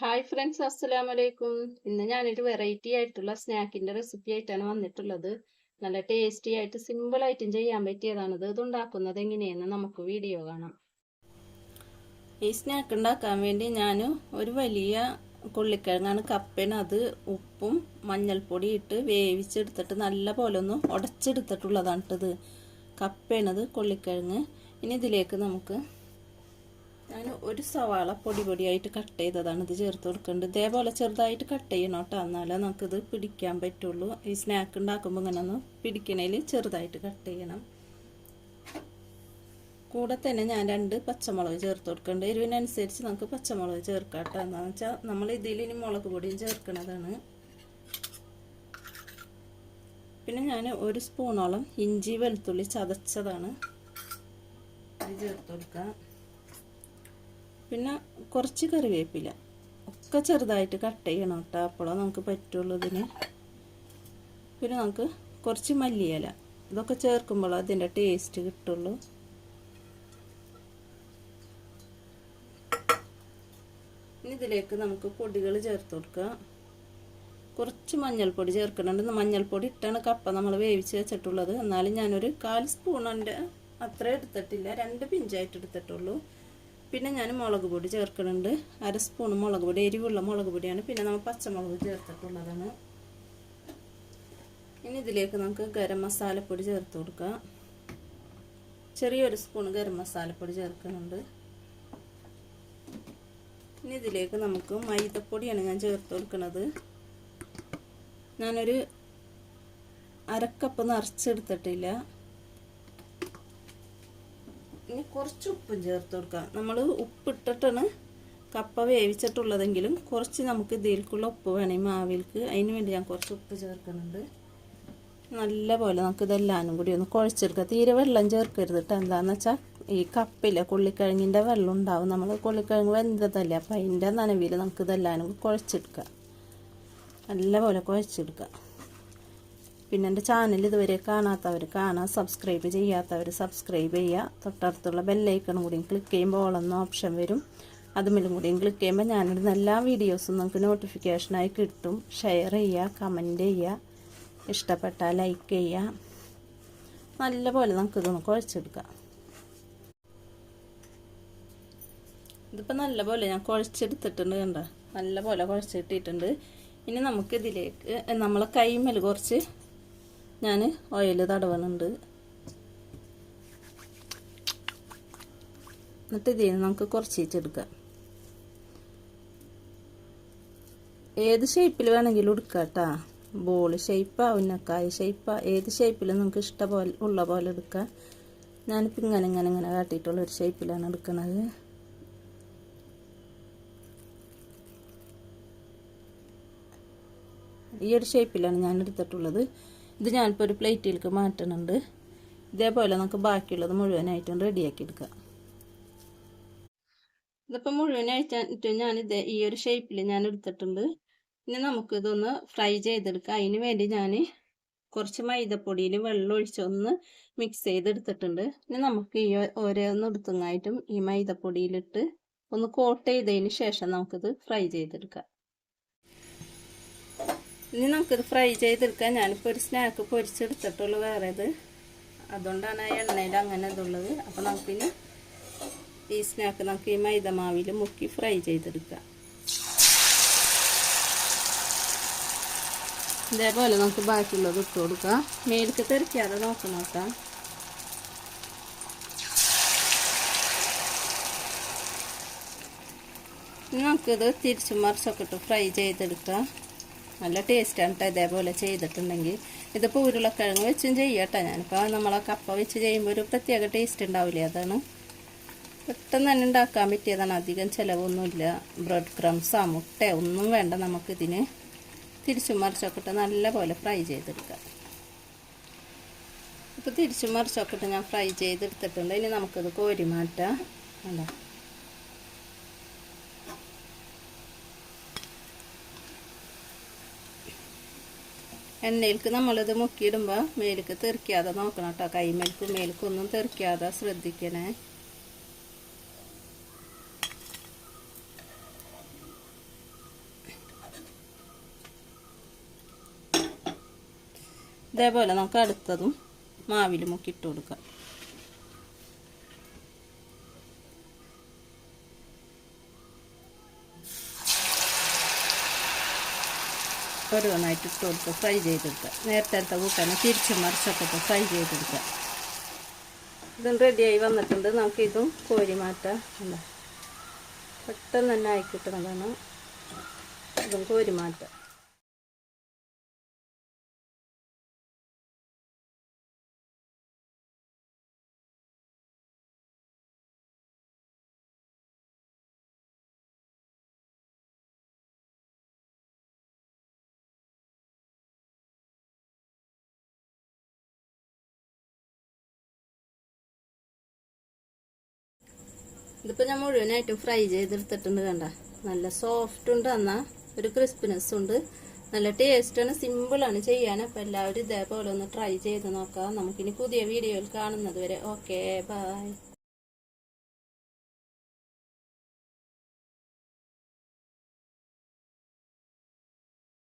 Hi friends അസ്സലാമു അലൈക്കും ഇന്ന് ഞാനൊരു വെറൈറ്റി ആയിട്ടുള്ള സ്നാക്കിന്റെ റെസിപ്പി ആയിട്ടാണ് വന്നിട്ടുള്ളത്. നല്ല ടേസ്റ്റി ആയിട്ട് സിമ്പിൾ ആയിട്ടും ചെയ്യാൻ പറ്റിയതാണിത് ഇത് ഉണ്ടാക്കുന്നത് എങ്ങനെയെന്ന് നമുക്ക് വീഡിയോ കാണാം. ഈ സ്നാക്ക് ഉണ്ടാക്കാൻ വേണ്ടി ഞാൻ ഒരു വലിയ കൊള്ളിക്കിഴങ്ങാണ് കപ്പേന് അത് ഉപ്പും മഞ്ഞൾപ്പൊടി ഇട്ട് വേവിച്ചെടുത്തിട്ട് നല്ല പോലെ ഒന്ന് ഉടച്ചെടുത്തിട്ടുള്ളതാണ് ഇത്. കപ്പേണത് കൊള്ളിക്കിഴങ്ങ് ഇനി ഇതിലേക്ക് നമുക്ക് ഞാൻ ഒരു സവാള പൊടി പൊടിയായിട്ട് കട്ട് ചെയ്തതാണ് ഇത് ചേർത്ത് കൊടുക്കേണ്ടത് ഇതേപോലെ ചെറുതായിട്ട് കട്ട് ചെയ്യണം കേട്ടോ എന്നാലേ നമുക്കിത് പിടിക്കാൻ പറ്റുള്ളൂ. ഈ സ്നാക്ക് ഉണ്ടാക്കുമ്പോൾ ഇങ്ങനെ ഒന്ന് പിടിക്കണേൽ ചെറുതായിട്ട് കട്ട് ചെയ്യണം. കൂടെ തന്നെ ഞാൻ രണ്ട് പച്ചമുളക് ചേർത്ത് കൊടുക്കേണ്ട. എരിവിനനുസരിച്ച് നമുക്ക് പച്ചമുളക് ചേർക്കാം കേട്ടോ എന്താണെന്ന് വെച്ചാൽ നമ്മൾ ഇതിൽ ഇനി മുളക് പൊടിയും ചേർക്കണതാണ്. പിന്നെ ഞാൻ ഒരു സ്പൂണോളം ഇഞ്ചി വെളുത്തുള്ളി ചതച്ചതാണ്. ഇത് ചേർത്ത് കൊടുക്കാം. പിന്നെ കുറച്ച് കറിവേപ്പില ഒക്കെ ചെറുതായിട്ട് കട്ട് ചെയ്യണം കേട്ടോ. അപ്പോഴാണ് നമുക്ക് പറ്റുള്ളൂ ഇതിന്. പിന്നെ നമുക്ക് കുറച്ച് മല്ലിയില. ഇതൊക്കെ ചേർക്കുമ്പോൾ അതിന്റെ ടേസ്റ്റ് കിട്ടുള്ളൂ. ഇതിലേക്ക് നമുക്ക് പൊടികൾ ചേർത്ത് കൊടുക്കുക കുറച്ച് മഞ്ഞൾപ്പൊടി ചേർക്കുന്നുണ്ട്. മഞ്ഞൾപ്പൊടി ഇട്ടാണ് കപ്പ നമ്മൾ വേവിച്ച് വെച്ചിട്ടുള്ളത്. എന്നാലും ഞാനൊരു കാൽ സ്പൂണിന്റെ അത്ര എടുത്തിട്ടില്ല. രണ്ട് പിഞ്ചായിട്ട് എടുത്തിട്ടുള്ളൂ. പിന്നെ ഞാൻ മുളക് പൊടി ചേർക്കുന്നുണ്ട്. അര സ്പൂൺ മുളക് പൊടി എരിവുള്ള മുളക് പൊടിയാണ്. പിന്നെ നമ്മൾ പച്ചമുളക് ചേർത്തിട്ടുള്ളതാണ്. ഇനി ഇതിലേക്ക് നമുക്ക് ഗരം മസാലപ്പൊടി ചേർത്ത് കൊടുക്കാം. ചെറിയൊരു സ്പൂൺ ഗരം മസാലപ്പൊടി ചേർക്കുന്നുണ്ട്. ഇനി ഇതിലേക്ക് നമുക്ക് മൈദപ്പൊടിയാണ് ഞാൻ ചേർത്ത് കൊടുക്കുന്നത്. ഞാനൊരു അരക്കപ്പ് നിറച്ചെടുത്തിട്ടില്ല. ഇനി കുറച്ച് ഉപ്പും ചേർത്ത് കൊടുക്കാം. നമ്മൾ ഉപ്പിട്ടിട്ടാണ് കപ്പ വേവിച്ചിട്ടുള്ളതെങ്കിലും കുറച്ച് നമുക്ക് ഇതിലേക്കുള്ള ഉപ്പ് വേണേ. മാവിലേക്ക് അതിന് വേണ്ടി ഞാൻ കുറച്ച് ഉപ്പ് ചേർക്കുന്നുണ്ട്. നല്ല പോലെ നമുക്ക് ഇതെല്ലാനും കൂടി ഒന്ന് കുഴച്ചെടുക്കുക തീരെ വെള്ളം ചേർക്കരുത് കേട്ടോ എന്താണെന്ന് വെച്ചാൽ ഈ കപ്പിലെ കൊള്ളിക്കിഴങ്ങിന്റെ വെള്ളം ഉണ്ടാവും. നമ്മൾ കൊള്ളിക്കിഴങ്ങ് വെന്തതല്ലേ. അപ്പം അതിന്റെ നനവിൽ നമുക്ക് ഇതെല്ലാനും കുഴച്ചെടുക്കുക നല്ല പോലെ കുഴച്ചെടുക്കുക പിന്നെ എന്റെ ചാനൽ ഇതുവരെ കാണാത്തവർ കാണാൻ സബ്സ്ക്രൈബ് ചെയ്യാത്തവർ സബ്സ്ക്രൈബ് ചെയ്യുക തൊട്ടടുത്തുള്ള ബെല്ലൈക്കണും കൂടിയും ക്ലിക്ക് ചെയ്യുമ്പോൾ ഓളെന്ന ഓപ്ഷൻ വരും. അതുമില്ലും കൂടിയും ക്ലിക്ക് ചെയ്യുമ്പോൾ ഞാനിടുന്ന എല്ലാ വീഡിയോസും നമുക്ക് നോട്ടിഫിക്കേഷനായി കിട്ടും. ഷെയർ ചെയ്യുക കമന്റ് ചെയ്യുക ഇഷ്ടപ്പെട്ടാൽ ലൈക്ക് ചെയ്യുക നല്ലപോലെ നമുക്കിതൊന്ന് കുഴച്ചെടുക്കാം. ഇതിപ്പോൾ നല്ലപോലെ ഞാൻ കുഴച്ചെടുത്തിട്ടുണ്ട് കണ്ട? നല്ലപോലെ കുഴച്ചിട്ടിട്ടുണ്ട് ഇനി നമുക്കിതിലേക്ക് നമ്മളെ കൈമേൽ കുറച്ച് ഞാൻ ഓയിൽ തടവണുണ്ട്. എന്നിട്ട് ഇതിൽ നിന്ന് നമുക്ക് കുറച്ച് വെച്ചെടുക്കാം ഏത് ഷേപ്പിൽ വേണമെങ്കിലും എടുക്കാം കേട്ടോ ബോൾ ഷേപ്പാ ഉന്നക്കായ ഷേപ്പാ ഏത് ഷേപ്പിൽ നിങ്ങൾക്ക് ഇഷ്ടം പോലെ ഉള്ള പോലെ എടുക്കാം. ഞാനിപ്പോൾ ഇങ്ങനെ ഇങ്ങനെ ഇങ്ങനെ കാട്ടിയിട്ടുള്ള ഒരു ഷേപ്പിലാണ് എടുക്കുന്നത് ഈ ഒരു ഷേപ്പിലാണ് ഞാൻ എടുത്തിട്ടുള്ളത്. ഇത് ഞാനിപ്പോൾ ഒരു പ്ലേറ്റിലേക്ക് മാറ്റുന്നുണ്ട് ഇതേപോലെ നമുക്ക് ബാക്കിയുള്ളത് മുഴുവനായിട്ടും റെഡിയാക്കി എടുക്കാം ഇതിപ്പോൾ മുഴുവനായിട്ട് ഞാൻ ഇത് ഈ ഒരു ഷേപ്പിൽ ഞാൻ എടുത്തിട്ടുണ്ട്. ഇനി നമുക്ക് ഇതൊന്ന് ഫ്രൈ ചെയ്തെടുക്കാം. അതിന് വേണ്ടി ഞാൻ കുറച്ച് മൈദപ്പൊടിയിൽ വെള്ളം ഒഴിച്ചൊന്ന് മിക്സ് ചെയ്തെടുത്തിട്ടുണ്ട്. ഇനി നമുക്ക് ഈ ഓരോന്ന് എടുത്തങ്ങായിട്ടും ഈ മൈദപ്പൊടിയിലിട്ട് ഒന്ന് കോട്ട് ചെയ്തതിന് ശേഷം നമുക്കിത് ഫ്രൈ ചെയ്തെടുക്കാം. ഇനി നമുക്കിത് ഫ്രൈ ചെയ്തെടുക്കാൻ ഞാനിപ്പോൾ ഒരു സ്നാക്ക് പൊരിച്ചെടുത്തിട്ടുള്ളൂ വേറെ ഇത് അതുകൊണ്ടാണ് ആ എണ്ണയിൽ അങ്ങനെ ഇതുള്ളത്. അപ്പോൾ നമുക്കിനി ഈ സ്നാക്ക് നമുക്ക് ഈ മൈദമാവിൽ മുക്കി ഫ്രൈ ചെയ്തെടുക്കാം. ഇതേപോലെ നമുക്ക് ബാക്കിയുള്ളത് ഇട്ട് കൊടുക്കാം. മേലേക്ക് തെറിക്കാതെ നോക്കണം കേട്ടോ നമുക്കിത് തിരിച്ചും മറിച്ചൊക്കെ ഇട്ട് ഫ്രൈ ചെയ്തെടുക്കാം. നല്ല ടേസ്റ്റാണ് കേട്ടോ ഇതേപോലെ ചെയ്തിട്ടുണ്ടെങ്കിൽ. ഇതിപ്പോൾ ഉരുളക്കിഴങ്ങ് വെച്ചും ചെയ്യട്ടോ. ഞാനിപ്പോൾ നമ്മളെ കപ്പ വെച്ച് ചെയ്യുമ്പോൾ ഒരു പ്രത്യേക ടേസ്റ്റ് ഉണ്ടാവില്ലേ അതാണ്. പെട്ടെന്ന് തന്നെ ഉണ്ടാക്കാൻ പറ്റിയതാണ്. അധികം ചിലവൊന്നുമില്ല. ബ്രെഡ് ക്രംസോ മുട്ട ഒന്നും വേണ്ട നമുക്കിതിന്. തിരിച്ചും മറിച്ചൊക്കെ ഇട്ട് നല്ലപോലെ ഫ്രൈ ചെയ്തെടുക്കാം. ഇപ്പോൾ തിരിച്ചും മറിച്ചൊക്കെ ഞാൻ ഫ്രൈ ചെയ്തെടുത്തിട്ടുണ്ട്. ഇനി നമുക്കിത് കോരി മാറ്റാം. അല്ല എണ്ണയിലേക്ക് നമ്മളിത് മുക്കിയിടുമ്പോൾ മേലേക്ക് തെറിക്കാതെ നോക്കണം കേട്ടോ കൈമേൽക്കും മേൽക്കൊന്നും തെറിക്കാതെ ശ്രദ്ധിക്കണേ. ഇതേപോലെ നമുക്ക് അടുത്തതും മാവിൽ മുക്കിയിട്ട് കൊടുക്കാം. ഓരോന്നായിട്ട് ഇട്ട് കൊടുത്ത് ഫ്രൈ ചെയ്തെടുക്കുക. നേരത്തെ കൂട്ടാണ് തിരിച്ച് മറിച്ചൊക്കെ ഫ്രൈ ചെയ്തെടുക്കുക. ഇതും റെഡിയായി വന്നിട്ടുണ്ട്. നമുക്കിതും കോരി മാറ്റാം. പെട്ടെന്ന് തന്നെ ആയി കിട്ടുന്നതാണ് ഇതും കോരി മാറ്റാം. ഇതിപ്പോൾ ഞാൻ മുഴുവനായിട്ടും ഫ്രൈ ചെയ്തെടുത്തിട്ടുണ്ട് കണ്ട. നല്ല സോഫ്റ്റ് ഉണ്ട് എന്നാൽ ഒരു ക്രിസ്പിനെസ് ഉണ്ട്. നല്ല ടേസ്റ്റാണ് സിമ്പിളാണ് ചെയ്യാൻ. അപ്പോൾ എല്ലാവരും ഇതേപോലെ ഒന്ന് ട്രൈ ചെയ്ത് നോക്കാം. നമുക്കിനി പുതിയ വീഡിയോയിൽ കാണുന്നത് വരെ. Okay bye